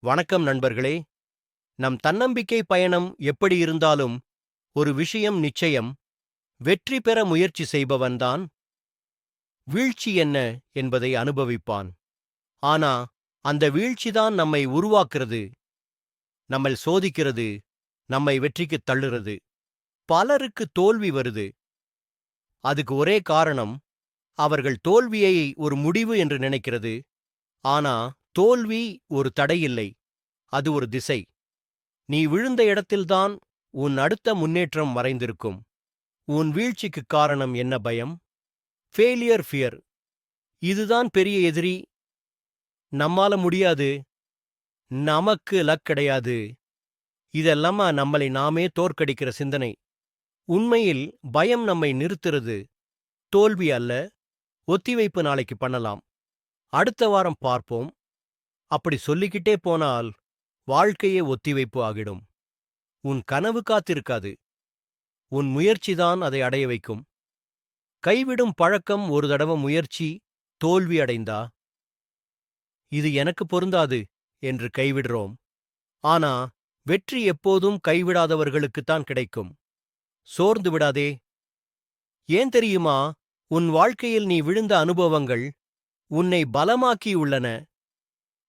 வணக்கம் நண்பர்களே. நம் தன்னம்பிக்கை பயணம் எப்படி இருந்தாலும் ஒரு விஷயம் நிச்சயம். வெற்றி பெற முயற்சி செய்பவன்தான் வீழ்ச்சி என்ன என்பதை அனுபவிப்பான். ஆனா அந்த வீழ்ச்சிதான் நம்மை உருவாக்குறது. நம்மை சோதிக்கிறது. நம்மை வெற்றிக்குத் தள்ளுறது. பலருக்கு தோல்வி வருது. அதுக்கு ஒரே காரணம் அவர்கள் தோல்வியை ஒரு முடிவு என்று நினைக்கிறது. ஆனா தோல்வி ஒரு தடையில்லை அது ஒரு திசை. நீ விழுந்த இடத்தில்தான் உன் அடுத்த முன்னேற்றம் மறைந்திருக்கும். உன் வீழ்ச்சிக்குக் காரணம் என்ன பயம்? ஃபெயிலியர் ஃபியர் இதுதான் பெரிய எதிரி. நம்மால முடியாது. நமக்கு லக் கிடையாது. இதெல்லாமா நம்மளை நாமே தோற்கடிக்கிற சிந்தனை. உண்மையில் பயம் நம்மை நிறுத்துறது. தோல்வி அல்ல ஒத்திவைப்பு நாளைக்கு பண்ணலாம். அடுத்த வாரம் பார்ப்போம். அப்படி சொல்லிக்கிட்டே போனால் வாழ்க்கையே ஒத்திவைப்பு ஆகிடும். உன் கனவு காத்திருக்காது. உன் முயற்சிதான் அதை அடைய வைக்கும். கைவிடும் பழக்கம் ஒரு தடவை முயற்சி தோல்வி அடைந்தா? இது எனக்கு பொருந்தாது என்று கைவிடுறோம். ஆனா வெற்றி எப்போதும் கைவிடாதவர்களுக்குத்தான் கிடைக்கும். சோர்ந்து விடாதே. ஏன் தெரியுமா? உன் வாழ்க்கையில் நீ விழுந்த அனுபவங்கள் உன்னை பலமாக்கியுள்ளன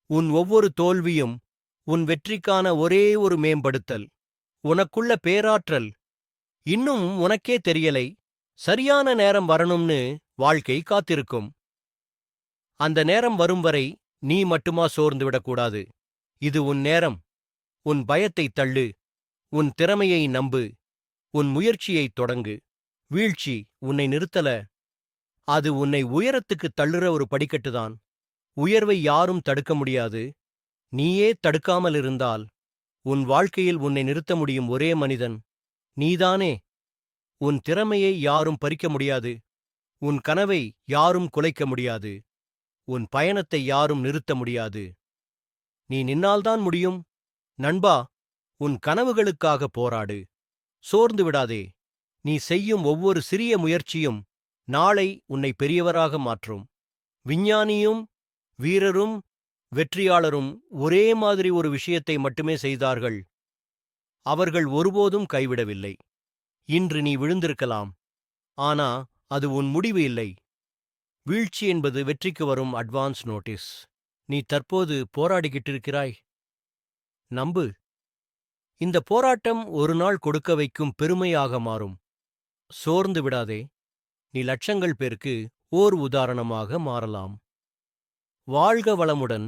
உன் ஒவ்வொரு தோல்வியும் உன் வெற்றிக்கான ஒரே ஒரு மேம்படுத்தல். உனக்குள்ள பேராற்றல். இன்னும் உனக்கே தெரியலை. சரியான நேரம் வரணும்னு வாழ்க்கை காத்திருக்கும். அந்த நேரம் வரும் வரை நீ மட்டுமா சோர்ந்து விடக்கூடாது. இது உன் நேரம். உன் பயத்தைத் தள்ளு. உன் திறமையை நம்பு. உன் முயற்சியைத் தொடங்கு. வீழ்ச்சி உன்னை நிறுத்தல. அது உன்னை உயரத்துக்குத் தள்ளுற ஒரு படிக்கட்டுதான். உயர்வை யாரும் தடுக்க முடியாது. நீயே தடுக்காமல் இருந்தால் உன் வாழ்க்கையில் உன்னை நிறுத்த முடியும் ஒரே மனிதன். நீதானே. உன் திறமையை யாரும் பறிக்க முடியாது. உன் கனவை யாரும் குலைக்க முடியாது. உன் பயணத்தை யாரும் நிறுத்த முடியாது. நீ நின்னால்தான் முடியும். நண்பா உன் கனவுகளுக்காக போராடு. சோர்ந்து விடாதே. நீ செய்யும் ஒவ்வொரு சிறிய முயற்சியும் நாளை உன்னை பெரியவராக மாற்றும். விஞ்ஞானியும் வீரரும் வெற்றியாளரும் ஒரே மாதிரி ஒரு விஷயத்தை மட்டுமே செய்தார்கள். அவர்கள் ஒருபோதும் கைவிடவில்லை. இன்று நீ விழுந்திருக்கலாம். ஆனா அது உன் முடிவு இல்லை. வீழ்ச்சி என்பது வெற்றிக்கு வரும் அட்வான்ஸ் நோட்டீஸ். நீ தற்போது போராடிக்கிட்டு இருக்கிறாய் நம்பு. இந்த போராட்டம் ஒரு நாள் கொடுக்க வைக்கும் பெருமையாக மாறும். சோர்ந்து விடாதே. நீ லட்சங்கள் பேருக்கு ஓர் உதாரணமாக மாறலாம். வாழ்க வளமுடன்.